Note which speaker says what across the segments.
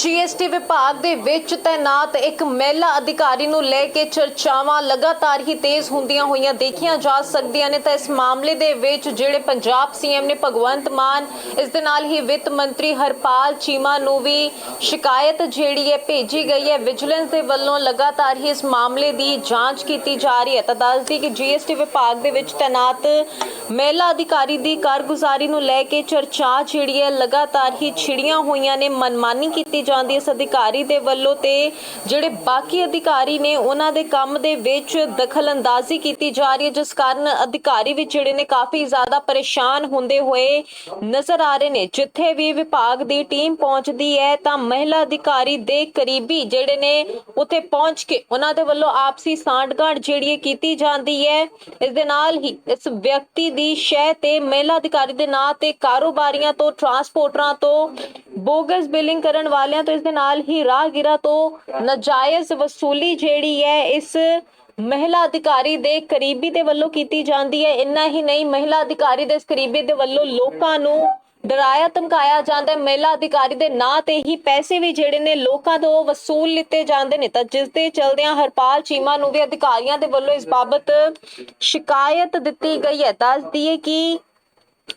Speaker 1: GST ਵਿਭਾਗ ਦੇ ਵਿੱਚ ਤਾਇਨਾਤ ਇੱਕ ਮਹਿਲਾ ਅਧਿਕਾਰੀ ਨੂੰ ਲੈ ਕੇ ਚਰਚਾਵਾਂ ਲਗਾਤਾਰ ਹੀ ਤੇਜ਼ ਹੁੰਦੀਆਂ ਹੋਈਆਂ ਦੇਖੀਆਂ ਜਾ ਸਕਦੀਆਂ ਨੇ। ਤਾਂ ਇਸ ਮਾਮਲੇ ਦੇ ਵਿੱਚ ਜਿਹੜੇ ਪੰਜਾਬ ਸੀਐਮ ਨੇ ਭਗਵੰਤ ਮਾਨ, ਇਸ ਦੇ ਨਾਲ ਹੀ ਵਿੱਤ ਮੰਤਰੀ ਹਰਪਾਲ ਚੀਮਾ ਨੂੰ ਵੀ ਸ਼ਿਕਾਇਤ ਜਿਹੜੀ ਹੈ ਭੇਜੀ ਗਈ ਹੈ। ਵਿਜੀਲੈਂਸ ਦੇ ਵੱਲੋਂ ਲਗਾਤਾਰ ਹੀ ਇਸ ਮਾਮਲੇ ਦੀ ਜਾਂਚ ਕੀਤੀ ਜਾ ਰਹੀ ਹੈ। ਤਾਂ ਦੱਸਦੀ ਕਿ ਜੀਐਸਟੀ ਵਿਭਾਗ ਦੇ ਵਿੱਚ ਤਾਇਨਾਤ ਮਹਿਲਾ ਅਧਿਕਾਰੀ ਦੀ ਕਾਰਗੁਜ਼ਾਰੀ ਨੂੰ ਲੈ ਕੇ ਚਰਚਾ ਜਿਹੜੀ ਹੈ ਲਗਾਤਾਰ ਹੀ ਛਿੜੀਆਂ ਹੋਈਆਂ ਨੇ। ਮਨਮਾਨੀ ਕੀਤੀ ਜਾਂਦੀ ਇਸ ਅਧਿਕਾਰੀ ਦੇ ਵੱਲੋਂ ਤੇ ਜਿਹੜੇ ਬਾਕੀ ਅਧਿਕਾਰੀ ਨੇ ਉਹਨਾਂ ਦੇ ਕੰਮ ਦੇ ਵਿੱਚ ਦਖਲਅੰਦਾਜ਼ੀ ਕੀਤੀ ਜਾ ਰਹੀ ਹੈ, ਜਿਸ ਕਾਰਨ ਅਧਿਕਾਰੀ ਵੀ ਜਿਹੜੇ ਨੇ ਕਾਫੀ ਜ਼ਿਆਦਾ ਪਰੇਸ਼ਾਨ ਹੁੰਦੇ ਹੋਏ ਨਜ਼ਰ ਆ ਰਹੇ ਨੇ। ਜਿੱਥੇ ਵੀ ਵਿਭਾਗ ਦੀ ਟੀਮ ਪਹੁੰਚਦੀ ਹੈ, ਤਾਂ ਮਹਿਲਾ ਅਧਿਕਾਰੀ ਦੇ ਕਰੀਬੀ ਜਿਹੜੇ ਨੇ ਉੱਥੇ ਪਹੁੰਚ ਕੇ ਉਹਨਾਂ ਦੇ ਵੱਲੋਂ ਆਪਸੀ ਸਾਂਠਗਾਂਠ ਜਿਹੜੀ ਕੀਤੀ ਜਾਂਦੀ ਹੈ। ਇਸ ਦੇ ਨਾਲ ਹੀ ਇਸ ਵਿਅਕਤੀ ਦੀ ਸ਼ਹਿ ਤੇ ਮਹਿਲਾ ਅਧਿਕਾਰੀ ਦੇ ਨਾਂ ਤੇ ਕਾਰੋਬਾਰੀਆਂ ਤੋਂ, ਟਰਾਂਸਪੋਰਟਰਾਂ ਤੋਂ ਬੋਗਸ ਬਿਲਿੰਗ ਕਰਨ ਵਾਲਿਆਂ ਤੋਂ ਇਸ ਦੇ ਨਾਲ ਹੀ ਰਾਹਗੀਰਾਂ ਤੋਂ ਨਜਾਇਜ਼ ਵਸੂਲੀ ਜਿਹੜੀ ਹੈ, ਇਸ ਮਹਿਲਾ ਅਧਿਕਾਰੀ ਦੇ ਕਰੀਬੀ ਦੇ ਵੱਲੋਂ ਕੀਤੀ ਜਾਂਦੀ ਹੈ। ਇੰਨਾ ਹੀ ਨਹੀਂ, ਮਹਿਲਾ ਅਧਿਕਾਰੀ ਦੇ ਇਸ ਕਰੀਬੀ ਦੇ ਵੱਲੋਂ ਲੋਕਾਂ ਨੂੰ ਡਰਾਇਆ, ਧਮਕਾਇਆ ਜਾਂਦਾ ਹੈ। ਮਹਿਲਾ ਅਧਿਕਾਰੀ ਦੇ ਨਾਂ ਤੇ ਹੀ ਪੈਸੇ ਵੀ ਜਿਹੜੇ ਨੇ ਲੋਕਾਂ ਤੋਂ ਵਸੂਲ ਲਿੱਤੇ ਜਾਂਦੇ ਨੇ। ਤਾਂ ਜਿਸ ਦੇ ਚਲਦਿਆਂ ਹਰਪਾਲ ਚੀਮਾ ਨੂੰ ਵੀ ਅਧਿਕਾਰੀਆਂ ਦੇ ਵੱਲੋਂ ਇਸ ਬਾਬਤ ਸ਼ਿਕਾਇਤ ਦਿੱਤੀ ਗਈ ਹੈ। ਦੱਸ ਦਈਏ ਕਿ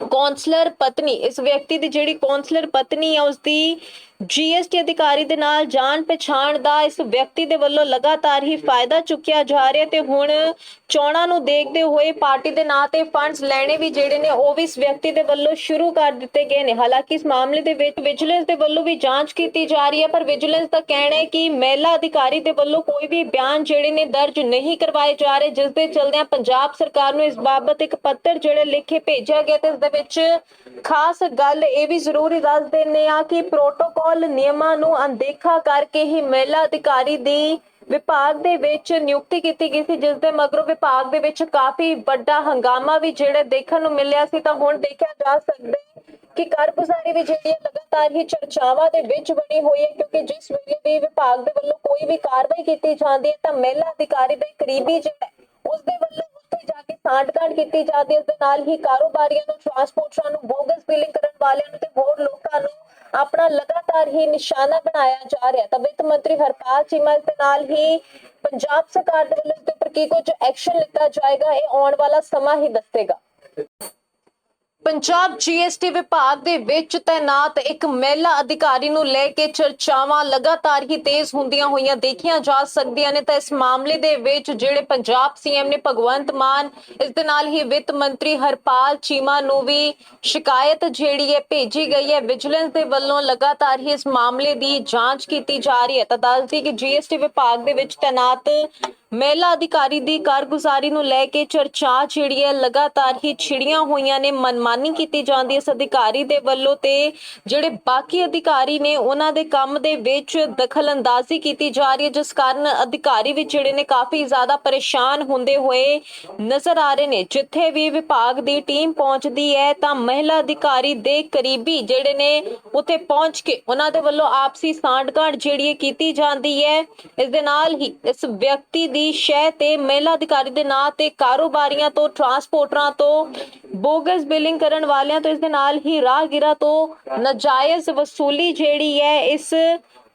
Speaker 1: ਕੌਂਸਲਰ ਪਤਨੀ ਇਸ ਵਿਅਕਤੀ ਦੀ ਜਿਹੜੀ ਕੌਂਸਲਰ ਪਤਨੀ ਹੈ ਉਸ ਦੀ ਜੀਐਸਟੀ ਅਧਿਕਾਰੀ ਦੇ ਨਾਲ ਜਾਣ ਪਛਾਣ ਦਾ ਇਸ ਵਿਅਕਤੀ ਦੇ ਵੱਲੋਂ ਲਗਾਤਾਰ ਹੀ ਫਾਇਦਾ ਚੁੱਕਿਆ ਜਾ ਰਿਹਾ ਤੇ ਹੁਣ ਚੋਣਾਂ ਨੂੰ ਦੇਖਦੇ ਹੋਏ ਪਾਰਟੀ ਦੇ ਨਾਂ ਤੇ ਫੰਡਸ ਲੈਣੇ ਵੀ ਜਿਹੜੇ ਨੇ ਉਹ ਵੀ ਇਸ ਵਿਅਕਤੀ ਦੇ ਵੱਲੋਂ ਸ਼ੁਰੂ ਕਰ ਦਿੱਤੇ ਗਏ ਨੇ। ਹਾਲਾਂਕਿ ਇਸ ਮਾਮਲੇ ਦੇ ਵਿੱਚ ਵਿਜੀਲੈਂਸ ਦੇ ਵੱਲੋਂ ਵੀ ਜਾਂਚ ਕੀਤੀ ਜਾ ਰਹੀ ਹੈ, ਪਰ ਵਿਜੀਲੈਂਸ ਦਾ ਕਹਿਣਾ ਹੈ ਕਿ ਮਹਿਲਾ ਅਧਿਕਾਰੀ ਦੇ ਵੱਲੋਂ ਕੋਈ ਵੀ ਬਿਆਨ ਜਿਹੜੇ ਨੇ ਦਰਜ ਨਹੀਂ ਕਰਵਾਏ ਜਾ ਰਹੇ, ਜਿਸ ਦੇ ਚਲਦਿਆਂ ਪੰਜਾਬ ਸਰਕਾਰ ਨੂੰ ਇਸ ਬਾਬਤ ਇੱਕ ਪੱਤਰ ਜਿਹੜੇ ਲਿਖੇ ਭੇਜਿਆ ਗਿਆ ਤੇ ਇਸ ਦੇ ਵਿੱਚ ਖਾਸ ਗੱਲ ਇਹ ਵੀ ਜ਼ਰੂਰੀ ਦੱਸ ਦਿੰਨੇ ਆ ਕਿ ਪ੍ਰੋਟੋਕਾਲ ਨਿਯਮਾਂ ਨੂੰ ਅਣਦੇਖਾ ਕਰਕੇ ਹੀ ਮਹਿਲਾ ਅਧਿਕਾਰੀ ਦੀ ਵਿਭਾਗ ਦੇ ਵਿੱਚ ਨਿਯੁਕਤੀ ਕੀਤੀ ਗਈ ਸੀ ਜਿਸ ਦੇ ਮਗਰੋਂ ਵਿਭਾਗ ਦੇ ਵਿੱਚ ਕਾਫੀ ਵੱਡਾ ਹੰਗਾਮਾ ਵੀ ਜਿਹੜਾ ਦੇਖਣ ਨੂੰ ਮਿਲਿਆ ਸੀ। ਤਾਂ ਹੁਣ ਦੇਖਿਆ ਜਾ ਸਕਦਾ ਹੈ ਕਿ ਕਾਰਗੁਜ਼ਾਰੀ ਵੀ ਜਿਹੜੀ ਲਗਾਤਾਰ ਹੀ ਚਰਚਾਵਾਂ ਦੇ ਵਿੱਚ ਬਣੀ ਹੋਈ ਹੈ ਕਿਉਂਕਿ ਜਿਸ ਵੇਲੇ ਵੀ ਵਿਭਾਗ ਦੇ ਵੱਲੋਂ ਕੋਈ ਵੀ ਕਾਰਵਾਈ ਕੀਤੀ ਜਾਂਦੀ ਹੈ ਤਾਂ ਮਹਿਲਾ ਅਧਿਕਾਰੀ ਦੇ ਕਰੀਬੀ ਜਿਹੜਾ ਹੈ, ਉਸ ਦੇ ਵੱਲੋਂ ਉੱਥੇ ਜਾ ਕੇ ਸਾਂਠਗਾਂਠ ਕੀਤੀ ਜਾਂਦੀ ਹੈ। ਇਸ ਦੇ ਨਾਲ ਹੀ ਕਾਰੋਬਾਰੀਆਂ ਨੂੰ ਟਰਾਂਸਪੋਰਟਰਾਂ ਨੂੰ ਬੋਗਸ ਬਿਲਿੰਗ ਕਰਨ ਵਾਲਿਆਂ ਨੂੰ ਤੇ ਹੋਰ ਲੋਕਾਂ ਨੂੰ ਆਪਣਾ ਲਗਾਤਾਰ ਹੀ ਨਿਸ਼ਾਨਾ ਬਣਾਇਆ ਜਾ ਰਿਹਾ। ਤਾਂ ਵਿੱਤ ਮੰਤਰੀ ਹਰਪਾਲ ਚੀਮਾ ਦੇ ਨਾਲ ਹੀ ਪੰਜਾਬ ਸਰਕਾਰ ਦੇ ਵੱਲੋਂ ਇਸ ਦੇ ਉੱਪਰ ਕੀ ਕੁਝ ਐਕਸ਼ਨ ਲਿੱਤਾ ਜਾਏਗਾ, ਇਹ ਆਉਣ ਵਾਲਾ ਸਮਾਂ ਹੀ ਦੱਸੇਗਾ। ਪੰਜਾਬ ਜੀਐਸਟੀ ਵਿਭਾਗ ਦੇ ਵਿੱਚ ਤਾਇਨਾਤ ਇੱਕ ਮਹਿਲਾ ਅਧਿਕਾਰੀ ਨੂੰ ਲੈ ਕੇ ਚਰਚਾਵਾਂ ਲਗਾਤਾਰ ਹੀ ਤੇਜ਼ ਹੁੰਦੀਆਂ ਹੋਈਆਂ ਦੇਖੀਆਂ ਜਾ ਸਕਦੀਆਂ ਨੇ। ਤਾਂ ਇਸ ਮਾਮਲੇ ਦੇ ਵਿੱਚ ਜਿਹੜੇ ਪੰਜਾਬ ਸੀਐਮ ਨੇ ਭਗਵੰਤ ਮਾਨ, ਇਸ ਦੇ ਨਾਲ ਹੀ ਵਿੱਤ ਮੰਤਰੀ ਹਰਪਾਲ ਚੀਮਾ ਨੂੰ ਵੀ ਸ਼ਿਕਾਇਤ ਜਿਹੜੀ ਹੈ ਭੇਜੀ ਗਈ ਹੈ। ਵਿਜੀਲੈਂਸ ਦੇ ਵੱਲੋਂ ਲਗਾਤਾਰ ਹੀ ਇਸ ਮਾਮਲੇ ਦੀ ਜਾਂਚ ਕੀਤੀ ਜਾ ਰਹੀ ਹੈ। ਤਾਂ ਦੱਸਦੀ ਕਿ ਜੀਐਸਟੀ ਵਿਭਾਗ ਦੇ ਵਿੱਚ ਤਾਇਨਾਤ ਮਹਿਲਾ ਅਧਿਕਾਰੀ ਦੀ ਕਾਰਗੁਜ਼ਾਰੀ ਨੂੰ ਲੈ ਕੇ ਚਰਚਾ ਜਿਹੜੀ ਹੈ ਲਗਾਤਾਰ ਹੀ ਛਿੜੀਆਂ ਹੋਈਆਂ ਨੇ, ਮਨਮਾਨੀ ਕੀਤੀ ਜਾਂਦੀ ਹੈ ਇਸ ਅਧਿਕਾਰੀ ਦੇ ਵੱਲੋਂ ਤੇ ਜਿਹੜੇ ਬਾਕੀ ਅਧਿਕਾਰੀ ਨੇ ਉਹਨਾਂ ਦੇ ਕੰਮ ਦੇ ਵਿੱਚ ਦਖਲਅੰਦਾਜ਼ੀ ਕੀਤੀ ਜਾ ਰਹੀ ਹੈ, ਜਿਸ ਕਾਰਨ ਅਧਿਕਾਰੀ ਵੀ ਜਿਹੜੇ ਨੇ ਕਾਫੀ ਜ਼ਿਆਦਾ ਪਰੇਸ਼ਾਨ ਹੁੰਦੇ ਹੋਏ ਨਜ਼ਰ ਆ ਰਹੇ ਨੇ। ਜਿੱਥੇ ਵੀ ਵਿਭਾਗ ਦੀ ਟੀਮ ਪਹੁੰਚਦੀ ਹੈ ਤਾਂ ਮਹਿਲਾ ਅਧਿਕਾਰੀ ਦੇ ਕਰੀਬੀ ਜਿਹੜੇ ਨੇ ਉੱਥੇ ਪਹੁੰਚ ਕੇ ਉਹਨਾਂ ਦੇ ਵੱਲੋਂ ਆਪਸੀ ਸਾਂਠਗਾਂਠ ਜਿਹੜੀ ਹੈ ਕੀਤੀ ਜਾਂਦੀ ਹੈ। ਇਸ ਦੇ ਨਾਲ ਹੀ ਇਸ ਵਿਅਕਤੀ ਦੀ ਸ਼ੈ ਤੇ ਮਹਿਲਾ ਅਧਿਕਾਰੀ ਦੇ ਨਾਂ ਤੇ ਕਾਰੋਬਾਰੀਆਂ ਤੋਂ ਟਰਾਂਸਪੋਰਟਰਾਂ ਤੋਂ, ਬੋਗਸ ਬਿਲਿੰਗ ਕਰਨ ਵਾਲਿਆਂ ਤੋਂ, ਇਸ ਦੇ ਨਾਲ ਹੀ ਰਾਹਗੀਰਾਂ ਤੋਂ ਨਜਾਇਜ਼ ਵਸੂਲੀ ਜਿਹੜੀ ਹੈ, ਇਸ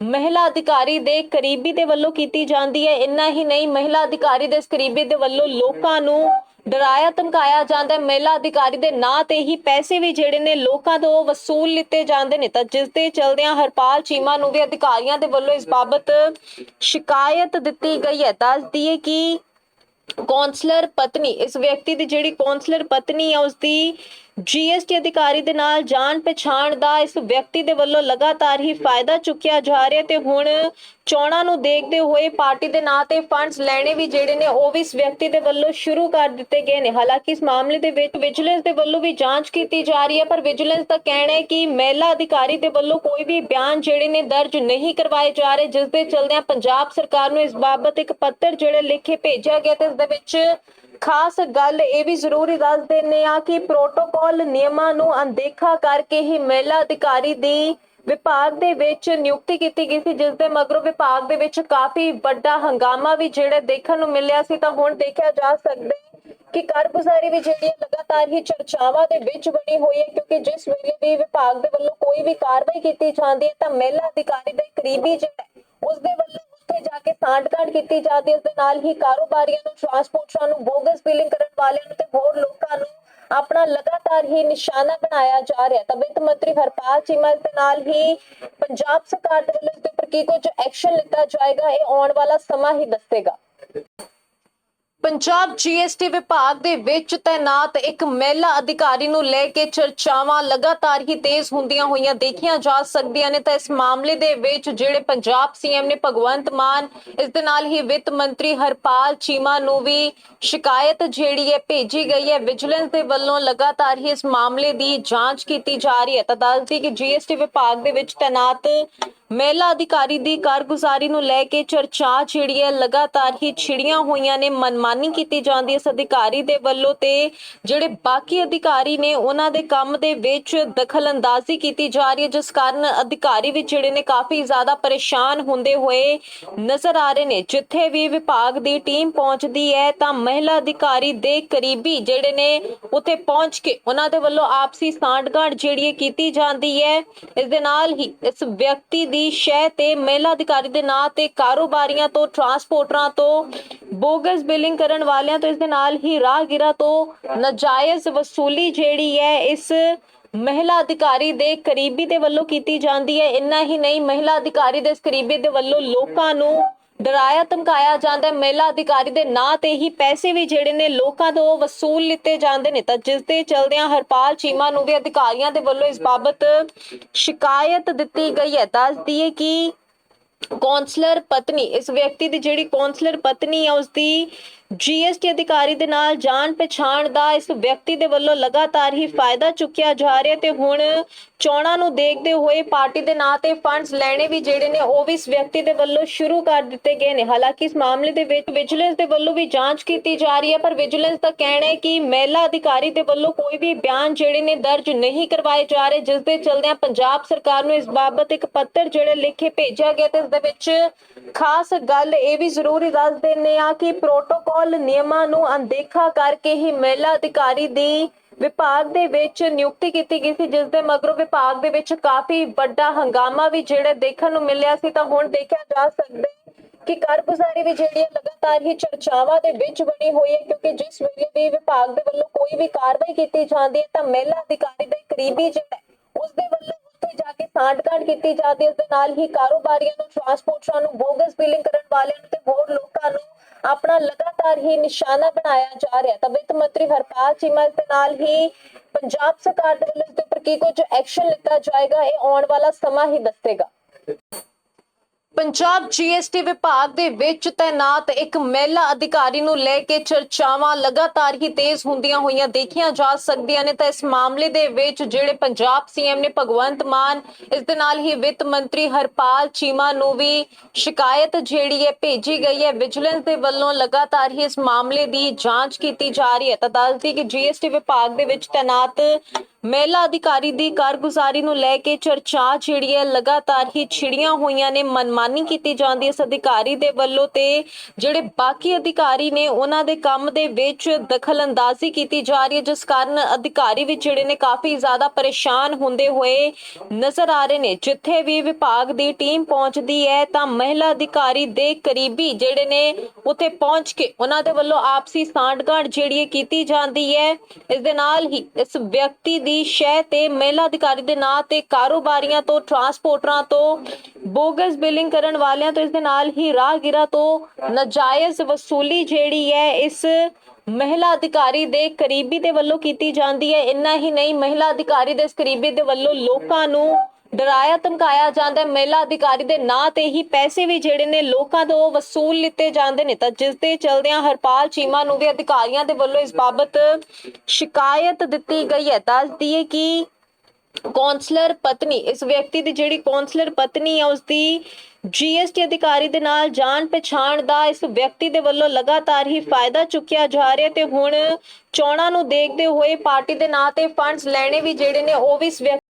Speaker 1: ਮਹਿਲਾ ਅਧਿਕਾਰੀ ਦੇ ਕਰੀਬੀ ਦੇ ਵੱਲੋਂ ਕੀਤੀ ਜਾਂਦੀ ਹੈ। ਇੰਨਾ ਹੀ ਨਹੀਂ, ਮਹਿਲਾ ਅਧਿਕਾਰੀ ਦੇ ਇਸ ਕਰੀਬੀ ਦੇ ਵੱਲੋਂ ਲੋਕਾਂ ਨੂੰ ਡਰਾਇਆ, ਧਮਕਾਇਆ ਜਾਂਦਾ ਹੈ। ਮਹਿਲਾ ਅਧਿਕਾਰੀ ਦੇ ਨਾਂ ਤੇ ਹੀ ਪੈਸੇ ਵੀ ਜਿਹੜੇ ਨੇ ਲੋਕਾਂ ਤੋਂ ਵਸੂਲ ਲਿੱਤੇ ਜਾਂਦੇ ਨੇ। ਤਾਂ ਜਿਸ ਦੇ ਚਲਦਿਆਂ ਹਰਪਾਲ ਚੀਮਾ ਨੂੰ ਵੀ ਅਧਿਕਾਰੀਆਂ ਦੇ ਵੱਲੋਂ ਇਸ ਬਾਬਤ ਸ਼ਿਕਾਇਤ ਦਿੱਤੀ ਗਈ ਹੈ। ਦੱਸ ਦਈਏ ਕਿ ਕੌਂਸਲਰ ਪਤਨੀ, ਇਸ ਵਿਅਕਤੀ ਦੀ ਜਿਹੜੀ ਕੌਂਸਲਰ ਪਤਨੀ ਹੈ ਉਸ ਦੀ ਜੀਐਸਟੀ ਅਧਿਕਾਰੀ ਦੇ ਨਾਲ ਜਾਣ ਪਛਾਣ ਦਾ ਇਸ ਵਿਅਕਤੀ ਦੇ ਵੱਲੋਂ ਲਗਾਤਾਰ ਹੀ ਫਾਇਦਾ ਚੁੱਕਿਆ ਜਾ ਰਿਹਾ ਤੇ ਹੁਣ ਚੋਣਾਂ ਨੂੰ ਦੇਖਦੇ ਹੋਏ ਪਾਰਟੀ ਦੇ ਨਾਂ ਤੇ ਫੰਡਸ ਲੈਣੇ ਵੀ ਜਿਹੜੇ ਨੇ ਉਹ ਵੀ ਇਸ ਵਿਅਕਤੀ ਦੇ ਵੱਲੋਂ ਸ਼ੁਰੂ ਕਰ ਦਿੱਤੇ ਗਏ ਨੇ। ਹਾਲਾਂਕਿ ਇਸ ਮਾਮਲੇ ਦੇ ਵਿੱਚ ਵਿਜੀਲੈਂਸ ਦੇ ਵੱਲੋਂ ਵੀ ਜਾਂਚ ਕੀਤੀ ਜਾ ਰਹੀ ਹੈ, ਪਰ ਵਿਜੀਲੈਂਸ ਦਾ ਕਹਿਣਾ ਹੈ ਕਿ ਮਹਿਲਾ ਅਧਿਕਾਰੀ ਦੇ ਵੱਲੋਂ ਕੋਈ ਵੀ ਬਿਆਨ ਜਿਹੜੇ ਨੇ ਦਰਜ ਨਹੀਂ ਕਰਵਾਏ ਜਾ ਰਹੇ, ਜਿਸ ਦੇ ਚਲਦਿਆਂ ਪੰਜਾਬ ਸਰਕਾਰ ਨੂੰ ਇਸ ਬਾਬਤ ਇੱਕ ਪੱਤਰ ਜਿਹੜੇ ਲਿਖੇ ਭੇਜਿਆ ਗਿਆ ਤੇ ਇਸ ਦੇ ਵਿੱਚ ਖਾਸ ਗੱਲ ਇਹ ਵੀ ਜ਼ਰੂਰੀ ਦੱਸ ਦਿੰਨੇ ਆ ਕਿ ਪ੍ਰੋਟੋਕਾਲ ਨਿਯਮਾਂ ਨੂੰ ਅਣਦੇਖਾ ਕਰਕੇ ਹੀ ਮਹਿਲਾ ਅਧਿਕਾਰੀ ਦੀ ਵਿਭਾਗ ਦੇ ਵਿੱਚ ਨਿਯੁਕਤੀ ਕੀਤੀ ਗਈ ਸੀ ਜਿਸ ਦੇ ਮਗਰੋਂ ਵਿਭਾਗ ਦੇ ਵਿੱਚ ਕਾਫੀ ਵੱਡਾ ਹੰਗਾਮਾ ਵੀ ਜਿਹੜਾ ਦੇਖਣ ਨੂੰ ਮਿਲਿਆ ਸੀ। ਤਾਂ ਹੁਣ ਦੇਖਿਆ ਜਾ ਸਕਦਾ ਕਿ ਕਾਰਗੁਜ਼ਾਰੀ ਵੀ ਜਿਹੜੀ ਲਗਾਤਾਰ ਹੀ ਚਰਚਾਵਾਂ ਦੇ ਵਿੱਚ ਬਣੀ ਹੋਈ ਹੈ ਕਿਉਂਕਿ ਜਿਸ ਵੇਲੇ ਵੀ ਵਿਭਾਗ ਦੇ ਵੱਲੋਂ ਕੋਈ ਵੀ ਕਾਰਵਾਈ ਕੀਤੀ ਜਾਂਦੀ ਹੈ ਤਾਂ ਮਹਿਲਾ ਅਧਿਕਾਰੀ ਦੇ ਕਰੀਬੀ ਜਿਹੜਾ ਹੈ, ਉਸ ਦੇ ਵੱਲੋਂ ਉੱਥੇ ਜਾ ਕੇ ਸਾਂਠਗਾਂਠ ਕੀਤੀ ਜਾਂਦੀ ਇਸ ਦੇ ਨਾਲ ਹੀ ਕਾਰੋਬਾਰੀਆਂ ਨੂੰ ਟਰਾਂਸਪੋਰਟਰਾਂ ਨੂੰ, ਬੋਗਸ ਬਿਲਿੰਗ ਕਰਨ ਵਾਲਿਆਂ ਨੂੰ ਤੇ ਹੋਰ ਲੋਕਾਂ ਨੂੰ ਆਪਣਾ ਲਗਾਤਾਰ ਹੀ ਨਿਸ਼ਾਨਾ ਬਣਾਇਆ ਜਾ ਰਿਹਾ ਤਾਂ ਵਿੱਤ ਮੰਤਰੀ ਹਰਪਾਲ ਚੀਮਾ ਦੇ ਨਾਲ ਹੀ ਪੰਜਾਬ ਸਰਕਾਰ ਦੇ ਵੱਲੋਂ ਇਸ ਦੇ ਉੱਪਰ ਕੀ ਕੁਝ ਐਕਸ਼ਨ ਲਿੱਤਾ ਜਾਏਗਾ, ਇਹ ਆਉਣ ਵਾਲਾ ਸਮਾਂ ਹੀ ਦੱਸੇਗਾ। ਪੰਜਾਬ ਜੀਐਸਟੀ ਵਿਭਾਗ ਦੇ ਵਿੱਚ ਤੈਨਾਤ ਇੱਕ ਮਹਿਲਾ ਅਧਿਕਾਰੀ ਨੂੰ ਲੈ ਕੇ ਚਰਚਾਵਾਂ ਲਗਾਤਾਰ ਹੀ ਤੇਜ਼ ਹੁੰਦੀਆਂ ਹੋਈਆਂ ਦੇਖੀਆਂ ਜਾ ਸਕਦੀਆਂ ਨੇ ਤਾਂ ਇਸ ਮਾਮਲੇ ਦੇ ਵਿੱਚ ਜਿਹੜੇ ਪੰਜਾਬ ਸੀਐਮ ਨੇ ਭਗਵੰਤ ਮਾਨ, ਇਸ ਦੇ ਨਾਲ ਹੀ ਵਿੱਤ ਮੰਤਰੀ ਹਰਪਾਲ ਚੀਮਾ ਨੂੰ ਵੀ ਸ਼ਿਕਾਇਤ ਜਿਹੜੀ ਹੈ ਭੇਜੀ ਗਈ ਹੈ। ਵਿਜੀਲੈਂਸ ਦੇ ਵੱਲੋਂ ਲਗਾਤਾਰ ਹੀ ਇਸ ਮਾਮਲੇ ਦੀ ਜਾਂਚ ਕੀਤੀ ਜਾ ਰਹੀ ਹੈ। ਤਾਂ ਦੱਸਦੀ ਕਿ ਜੀਐਸਟੀ ਵਿਭਾਗ ਦੇ ਵਿੱਚ ਤੈਨਾਤ ਮਹਿਲਾ ਅਧਿਕਾਰੀ ਦੀ ਕਾਰਗੁਜ਼ਾਰੀ ਨੂੰ ਲੈ ਕੇ ਚਰਚਾ ਜਿਹੜੀ ਹੈ ਲਗਾਤਾਰ ਹੀ ਛਿੜੀਆਂ ਹੋਈਆਂ ਨੇ, ਮਨਮਾਨੀ ਕੀਤੀ ਜਾਂਦੀ ਹੈ ਇਸ ਅਧਿਕਾਰੀ ਦੇ ਵੱਲੋਂ ਤੇ ਜਿਹੜੇ ਬਾਕੀ ਅਧਿਕਾਰੀ ਨੇ ਉਹਨਾਂ ਦੇ ਕੰਮ ਦੇ ਵਿੱਚ ਦਖਲਅੰਦਾਜ਼ੀ ਕੀਤੀ ਜਾ ਰਹੀ ਹੈ, ਜਿਸ ਕਾਰਨ ਅਧਿਕਾਰੀ ਵੀ ਜਿਹੜੇ ਨੇ ਕਾਫੀ ਜ਼ਿਆਦਾ ਪਰੇਸ਼ਾਨ ਹੁੰਦੇ ਹੋਏ ਨਜ਼ਰ ਆ ਰਹੇ ਨੇ। ਜਿੱਥੇ ਵੀ ਵਿਭਾਗ ਦੀ ਟੀਮ ਪਹੁੰਚਦੀ ਹੈ ਤਾਂ ਮਹਿਲਾ ਅਧਿਕਾਰੀ ਦੇ ਕਰੀਬੀ ਜਿਹੜੇ ਨੇ ਉੱਥੇ ਪਹੁੰਚ ਕੇ ਉਹਨਾਂ ਦੇ ਵੱਲੋਂ ਆਪਸੀ ਸਾਂਠਗਾਂਠ ਜਿਹੜੀ ਹੈ ਕੀਤੀ ਜਾਂਦੀ ਹੈ। ਇਸ ਦੇ ਨਾਲ ਹੀ ਇਸ ਵਿਅਕਤੀ ਦੀ ਸ਼ੈ ਤੇ ਮਹਿਲਾ ਅਧਿਕਾਰੀ ਦੇ ਨਾਂ ਤੇ ਕਾਰੋਬਾਰੀਆਂ ਤੋਂ ਟਰਾਂਸਪੋਰਟਰਾਂ ਤੋਂ, ਬੋਗਸ ਬਿਲਿੰਗ ਕਰਨ ਵਾਲਿਆਂ ਤੋਂ, ਇਸ ਦੇ ਨਾਲ ਹੀ ਰਾਹਗੀਰਾਂ ਤੋਂ ਨਜਾਇਜ਼ ਵਸੂਲੀ ਜਿਹੜੀ ਹੈ, ਇਸ ਮਹਿਲਾ ਅਧਿਕਾਰੀ ਦੇ ਕਰੀਬੀ ਦੇ ਵੱਲੋਂ ਕੀਤੀ ਜਾਂਦੀ ਹੈ। ਇੰਨਾ ਹੀ ਨਹੀਂ, ਮਹਿਲਾ ਅਧਿਕਾਰੀ ਦੇ ਇਸ ਕਰੀਬੀ ਦੇ ਵੱਲੋਂ ਲੋਕਾਂ ਨੂੰ ਡਰਾਇਆ, ਧਮਕਾਇਆ ਜਾਂਦਾ ਮਹਿਲਾ ਅਧਿਕਾਰੀ ਦੇ ਨਾਂ ਤੇ ਹੀ ਪੈਸੇ ਵੀ ਜਿਹੜੇ ਨੇ ਲੋਕਾਂ ਤੋਂ ਵਸੂਲ ਲਿੱਤੇ ਜਾਂਦੇ ਨੇ। ਤਾਂ ਜਿਸ ਦੇ ਚਲਦਿਆਂ ਹਰਪਾਲ ਚੀਮਾ ਨੂੰ ਵੀ ਅਧਿਕਾਰੀਆਂ ਦੇ ਵੱਲੋਂ ਇਸ ਬਾਬਤ ਸ਼ਿਕਾਇਤ ਦਿੱਤੀ ਗਈ ਹੈ। ਦੱਸ ਦਈਏ ਕਿ ਕੌਂਸਲਰ ਪਤਨੀ, ਇਸ ਵਿਅਕਤੀ ਦੀ ਜਿਹੜੀ ਕੌਂਸਲਰ ਪਤਨੀ ਹੈ ਉਸ ਦੀ ਜੀਐਸਟੀ ਅਧਿਕਾਰੀ ਦੇ ਨਾਲ ਜਾਣ ਪਛਾਣ ਦਾ ਇਸ ਵਿਅਕਤੀ ਦੇ ਵੱਲੋਂ ਲਗਾਤਾਰ ਹੀ ਫਾਇਦਾ ਚੁੱਕਿਆ ਜਾ ਰਿਹਾ ਤੇ ਹੁਣ ਚੋਣਾਂ ਨੂੰ ਦੇਖਦੇ ਹੋਏ ਪਾਰਟੀ ਦੇ ਨਾਂ ਤੇ ਫੰਡਸ ਲੈਣੇ ਵੀ ਜਿਹੜੇ ਨੇ ਉਹ ਵੀ ਇਸ ਵਿਅਕਤੀ ਦੇ ਵੱਲੋਂ ਸ਼ੁਰੂ ਕਰ ਦਿੱਤੇ ਗਏ ਨੇ। ਹਾਲਾਂਕਿ ਇਸ ਮਾਮਲੇ ਦੇ ਵਿੱਚ ਵਿਜੀਲੈਂਸ ਦੇ ਵੱਲੋਂ ਵੀ ਜਾਂਚ ਕੀਤੀ ਜਾ ਰਹੀ ਹੈ, ਪਰ ਵਿਜੀਲੈਂਸ ਦਾ ਕਹਿਣਾ ਹੈ ਕਿ ਮਹਿਲਾ ਅਧਿਕਾਰੀ ਦੇ ਵੱਲੋਂ ਕੋਈ ਵੀ ਬਿਆਨ ਜਿਹੜੇ ਨੇ ਦਰਜ ਨਹੀਂ ਕਰਵਾਏ ਜਾ ਰਹੇ, ਜਿਸ ਦੇ ਚਲਦਿਆਂ ਪੰਜਾਬ ਸਰਕਾਰ ਨੂੰ ਇਸ ਬਾਬਤ ਇੱਕ ਪੱਤਰ ਜਿਹੜੇ ਲਿਖੇ ਭੇਜਿਆ ਗਿਆ ਤੇ ਇਸ ਦੇ ਵਿੱਚ ਖਾਸ ਗੱਲ ਇਹ ਵੀ ਜ਼ਰੂਰੀ ਦੱਸ ਦਿੰਨੇ ਆ ਕਿ ਪ੍ਰੋਟੋਕੋਲ ਨਿਯਮਾਂ ਨੂੰ ਅਣਦੇਖਾ ਕਰਕੇ ਹੀ ਮਹਿਲਾ ਅਧਿਕਾਰੀ ਦੀ ਵਿਭਾਗ ਦੇ ਵਿੱਚ ਨਿਯੁਕਤੀ ਕੀਤੀ ਗਈ ਸੀ ਜਿਸ ਦੇ ਮਗਰੋਂ ਵਿਭਾਗ ਦੇ ਵਿੱਚ ਕਾਫੀ ਵੱਡਾ ਹੰਗਾਮਾ ਵੀ ਜਿਹੜੇ ਦੇਖਣ ਨੂੰ ਮਿਲਿਆ ਸੀ। ਤਾਂ ਹੁਣ ਦੇਖਿਆ ਜਾ ਸਕਦਾ ਕਿ ਕਾਰਗੁਜ਼ਾਰੀ ਵੀ ਜਿਹੜੀ ਲਗਾਤਾਰ ਹੀ ਚਰਚਾਵਾਂ ਦੇ ਵਿੱਚ ਬਣੀ ਹੋਈ ਹੈ ਕਿਉਂਕਿ ਜਿਸ ਵੇਲੇ ਵੀ ਵਿਭਾਗ ਦੇ ਵੱਲੋਂ ਕੋਈ ਵੀ ਕਾਰਵਾਈ ਕੀਤੀ ਜਾਂਦੀ ਹੈ ਤਾਂ ਮਹਿਲਾ ਅਧਿਕਾਰੀ ਦੇ ਕਰੀਬੀ ਜਿਹੜਾ ਹੈ, ਉਸ ਦੇ ਵੱਲੋਂ ਉੱਥੇ ਜਾ ਕੇ ਸਾਂਠਗਾਂਠ ਕੀਤੀ ਜਾਂਦੀ ਹੈ, ਇਸ ਦੇ ਨਾਲ ਹੀ ਕਾਰੋਬਾਰੀਆਂ ਨੂੰ ਟਰਾਂਸਪੋਰਟਰਾਂ ਨੂੰ, ਬੋਗਸ ਬਿਲਿੰਗ ਕਰਨ ਵਾਲਿਆਂ ਨੂੰ ਤੇ ਹੋਰ ਲੋਕਾਂ ਨੂੰ ਆਪਣਾ ਲਗਾਤਾਰ ਹੀ ਨਿਸ਼ਾਨਾ ਬਣਾਇਆ ਜਾ ਰਿਹਾ ਤਾਂ ਵਿੱਤ ਮੰਤਰੀ ਹਰਪਾਲ ਚੀਮਾ ਦੇ ਨਾਲ ਹੀ ਪੰਜਾਬ ਸਰਕਾਰ ਦੇ ਵੱਲੋਂ ਇਸ ਦੇ ਉੱਪਰ ਕੀ ਕੁਝ ਐਕਸ਼ਨ ਲਿੱਤਾ ਜਾਏਗਾ, ਇਹ ਆਉਣ ਵਾਲਾ ਸਮਾਂ ਹੀ ਦੱਸੇਗਾ। ਪੰਜਾਬ ਜੀਐਸਟੀ ਵਿਭਾਗ ਦੇ ਵਿੱਚ ਤੈਨਾਤ ਇੱਕ ਮਹਿਲਾ ਅਧਿਕਾਰੀ ਨੂੰ ਲੈ ਕੇ ਚਰਚਾਵਾਂ ਲਗਾਤਾਰ ਹੀ ਤੇਜ਼ ਹੁੰਦੀਆਂ ਹੋਈਆਂ ਦੇਖੀਆਂ ਜਾ ਸਕਦੀਆਂ ਨੇ। ਤਾਂ ਇਸ ਮਾਮਲੇ ਦੇ ਵਿੱਚ ਜਿਹੜੇ ਪੰਜਾਬ ਸੀਐਮ ਨੇ ਭਗਵੰਤ ਮਾਨ, ਇਸ ਦੇ ਨਾਲ ਹੀ ਵਿੱਤ ਮੰਤਰੀ ਹਰਪਾਲ ਚੀਮਾ ਨੂੰ ਵੀ ਸ਼ਿਕਾਇਤ ਜਿਹੜੀ ਹੈ ਭੇਜੀ ਗਈ ਹੈ। ਵਿਜੀਲੈਂਸ ਦੇ ਵੱਲੋਂ ਲਗਾਤਾਰ ਹੀ ਇਸ ਮਾਮਲੇ ਦੀ ਜਾਂਚ ਕੀਤੀ ਜਾ ਰਹੀ ਹੈ। ਤਾਂ ਦੱਸਦੀ ਕਿ ਜੀਐਸਟੀ ਵਿਭਾਗ ਦੇ ਵਿੱਚ ਤੈਨਾਤ ਮਹਿਲਾ ਅਧਿਕਾਰੀ ਦੀ ਕਾਰਗੁਜ਼ਾਰੀ ਨੂੰ ਲੈ ਕੇ ਚਰਚਾ ਜਿਹੜੀ ਹੈ ਲਗਾਤਾਰ ਹੀ ਛਿੜੀਆਂ ਹੋਈਆਂ ਨੇ, ਮਨਮਾਨੀ ਕੀਤੀ ਜਾਂਦੀ ਹੈ ਇਸ ਅਧਿਕਾਰੀ ਦੇ ਵੱਲੋਂ ਤੇ ਜਿਹੜੇ ਬਾਕੀ ਅਧਿਕਾਰੀ ਨੇ ਉਹਨਾਂ ਦੇ ਕੰਮ ਦੇ ਵਿੱਚ ਦਖਲਅੰਦਾਜ਼ੀ ਕੀਤੀ ਜਾ ਰਹੀ ਹੈ, ਜਿਸ ਕਾਰਨ ਅਧਿਕਾਰੀ ਵੀ ਜਿਹੜੇ ਨੇ ਕਾਫੀ ਜ਼ਿਆਦਾ ਪਰੇਸ਼ਾਨ ਹੁੰਦੇ ਹੋਏ ਨਜ਼ਰ ਆ ਰਹੇ ਨੇ। ਜਿੱਥੇ ਵੀ ਵਿਭਾਗ ਦੀ ਟੀਮ ਪਹੁੰਚਦੀ ਹੈ, ਤਾਂ ਮਹਿਲਾ ਅਧਿਕਾਰੀ ਦੇ ਕਰੀਬੀ ਜਿਹੜੇ ਨੇ ਉੱਥੇ ਪਹੁੰਚ ਕੇ ਉਹਨਾਂ ਦੇ ਵੱਲੋਂ ਆਪਸੀ ਸਾਂਠਗਾਂਠ ਜਿਹੜੀ ਕੀਤੀ ਜਾਂਦੀ ਹੈ। ਇਸ ਦੇ ਨਾਲ ਹੀ ਇਸ ਵਿਅਕਤੀ ਦੀ ਸ਼ੈ ਤੇ ਮਹਿਲਾ ਅਧਿਕਾਰੀ ਦੇ ਨਾਂ ਤੇ ਕਾਰੋਬਾਰੀਆਂ ਤੋਂ ਟਰਾਂਸਪੋਰਟਰਾਂ ਤੋਂ, ਬੋਗਸ ਬਿਲਿੰਗ ਕਰਨ ਵਾਲਿਆਂ ਤੋਂ, ਇਸ ਦੇ ਨਾਲ ਹੀ ਰਾਹਗੀਰਾਂ ਤੋਂ ਨਜਾਇਜ਼ ਵਸੂਲੀ ਜਿਹੜੀ ਹੈ, ਇਸ ਮਹਿਲਾ ਅਧਿਕਾਰੀ ਦੇ ਕਰੀਬੀ ਦੇ ਵੱਲੋਂ ਕੀਤੀ ਜਾਂਦੀ ਹੈ। ਇੰਨਾ ਹੀ ਨਹੀਂ, ਮਹਿਲਾ ਅਧਿਕਾਰੀ ਦੇ ਇਸ ਕਰੀਬੀ ਦੇ ਵੱਲੋਂ ਲੋਕਾਂ ਨੂੰ ਡਰਾਇਆ, ਧਮਕਾਇਆ ਜਾਂਦਾ ਹੈ। ਮਹਿਲਾ ਅਧਿਕਾਰੀ ਦੇ ਨਾਂ ਤੇ ਹੀ ਪੈਸੇ ਵੀ ਜਿਹੜੇ ਨੇ ਲੋਕਾਂ ਤੋਂ ਵਸੂਲ ਲਿੱਤੇ ਜਾਂਦੇ ਨੇ। ਤਾਂ ਜਿਸ ਦੇ ਚਲਦਿਆਂ ਹਰਪਾਲ ਚੀਮਾ ਨੂੰ ਵੀ ਅਧਿਕਾਰੀਆਂ ਦੇ ਵੱਲੋਂ ਇਸ ਬਾਬਤ ਸ਼ਿਕਾਇਤ ਦਿੱਤੀ ਗਈ ਹੈ। ਦੱਸ ਦਈਏ ਕਿ ਕੌਂਸਲਰ ਪਤਨੀ, ਇਸ ਵਿਅਕਤੀ ਦੀ ਜਿਹੜੀ ਕੌਂਸਲਰ ਪਤਨੀ ਹੈ ਉਸ ਦੀ ਜੀਐਸਟੀ ਅਧਿਕਾਰੀ ਦੇ ਨਾਲ ਜਾਣ ਪਛਾਣ ਦਾ ਇਸ ਵਿਅਕਤੀ ਦੇ ਵੱਲੋਂ ਲਗਾਤਾਰ ਹੀ ਫਾਇਦਾ ਚੁੱਕਿਆ ਜਾ ਰਿਹਾ ਤੇ ਹੁਣ ਚੋਣਾਂ ਨੂੰ ਦੇਖਦੇ ਹੋਏ ਪਾਰਟੀ ਦੇ ਨਾਂ ਤੇ ਫੰਡਸ ਲੈਣੇ ਵੀ ਜਿਹੜੇ ਨੇ, ਉਹ ਵੀ ਇਸ ਵਿਅਕਤੀ